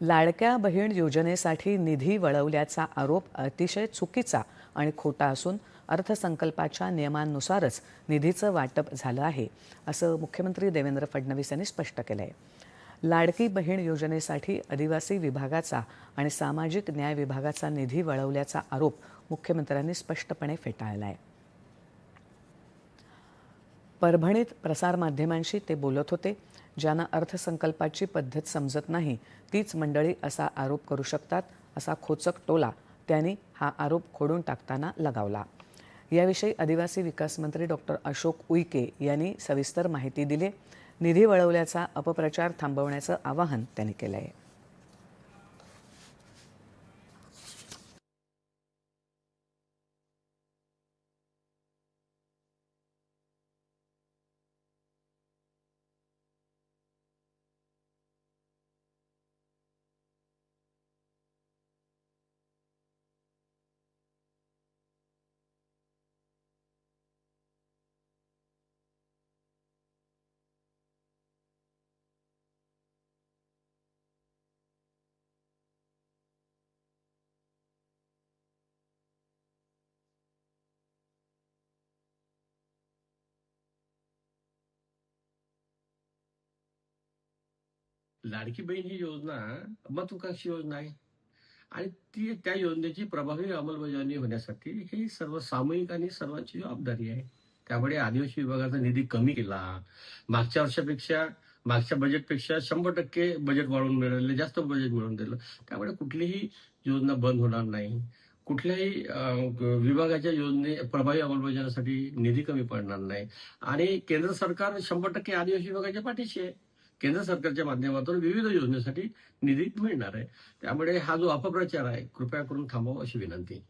लाडक्या बहीण योजनेसाठी निधी वळवल्याचा आरोप अतिशय चुकीचा आणि खोटा असून अर्थसंकल्पाच्या नियमांनुसारच निधीचं वाटप झालं आहे असं मुख्यमंत्री देवेंद्र फडणवीस यांनी स्पष्ट केलं आहे लाडकी बहीण योजनेसाठी आदिवासी विभागाचा आणि सामाजिक न्याय विभागाचा निधी वळवल्याचा आरोप मुख्यमंत्र्यांनी स्पष्टपणे फेटाळला आहे परभणीत प्रसारमाध्यमांशी ते बोलत होते ज्यांना अर्थसंकल्पाची पद्धत समजत नाही तीच मंडळी असा आरोप करू शकतात असा खोचक टोला त्यांनी हा आरोप खोडून टाकताना लगावला. याविषयी आदिवासी विकास मंत्री डॉक्टर अशोक उईके यांनी सविस्तर माहिती दिली. निधी वळवल्याचा अपप्रचार थांबवण्याचं आवाहन त्यांनी केलं आहे लाडकी बहीण ही योजना महत्वाकांक्षी योजना आहे. आणि ती त्या योजनेची प्रभावी अंमलबजावणी होण्यासाठी ही सर्व सामूहिक आणि सर्वांची जबाबदारी आहे. त्यामुळे आदिवासी विभागाचा निधी कमी केला. मागच्या वर्षापेक्षा मागच्या बजेटपेक्षा शंभर टक्के बजेट वाढवून मिळाले जास्त बजेट मिळवून दिलं. त्यामुळे कुठलीही योजना बंद होणार नाही. कुठल्याही विभागाच्या योजने प्रभावी अंमलबजावणीसाठी निधी कमी पडणार नाही. आणि केंद्र सरकार शंभर टक्के आदिवासी विभागाच्या पाठीशी आहे. केंद्र सरकारच्या माध्यमातून विविध योजनेसाठी निधी मिळणार आहे. त्यामुळे हा जो अपप्रचार आहे कृपया करून थांबवा अशी विनंती.